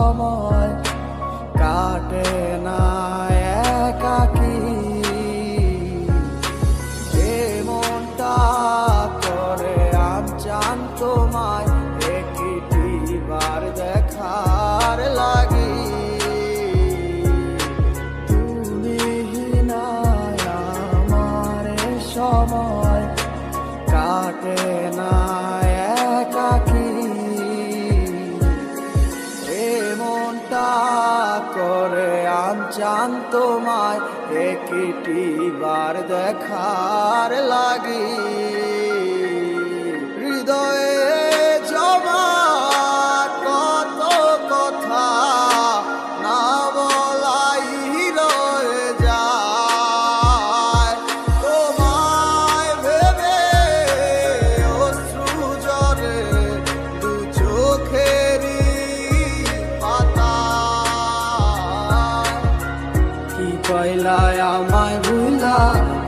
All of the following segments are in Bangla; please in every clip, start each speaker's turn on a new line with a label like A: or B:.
A: সময় কাটে এমনটা করে আমচান তোমায় একটি বার দেখার লাগি। কইলায় আমায় ভুলা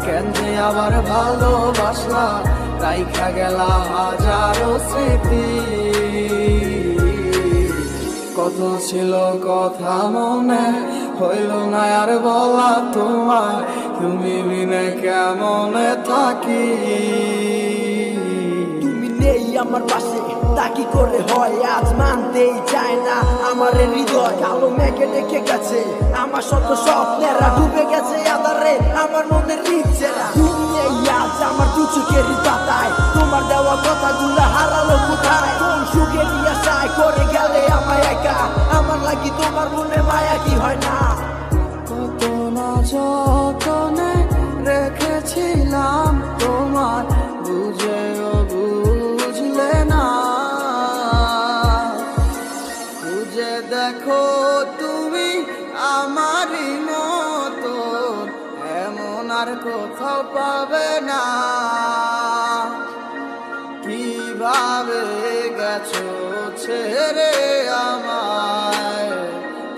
A: কেন যে আবার ভালোবাসলা, রাইখা গেলা হাজারো স্মৃতি। কত ছিল কথা মনে, হইল না আর বলা তোমার তুমি বিনে কেমনে থাকি?
B: তুমি নেই আমার পাশে, তা কি করে হয়? আজ মানতেই চায় না আমার হৃদয়। কালো মেঘে ডেকে গেছে আমার শত স্বপ্নেরা ডুবে গেছে আদারে আমার মনের ইচ্ছেরা নেই আজ আমার দু চোখের পাতায়। তোমার দেওয়া কথা গুলা হারালো কোথায়? কোন সুখে নিয়ে করে গেলে আমায় একা? আমার লাগি তোমার মনে মায়া কি হয় না?
A: কত না যতনে রেখেছিলাম তোমার বুঝেও বুঝলে না। বুঝে দেখো তুমি আর কোথাও পাবে না। কীভাবে গেছো ছেড়ে আমায়?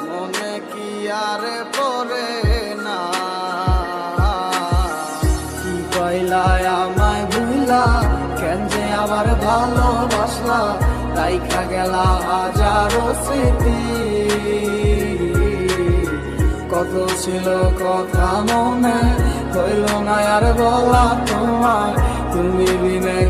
A: মনে কি আর না? কি আমায় ভুলা? কেন যে আবার ভালোবাসলা? রাইখা গেলা হাজারো স্মৃতি। কত ছিল কথা মনে আর বলা তোমার তুমি বিনা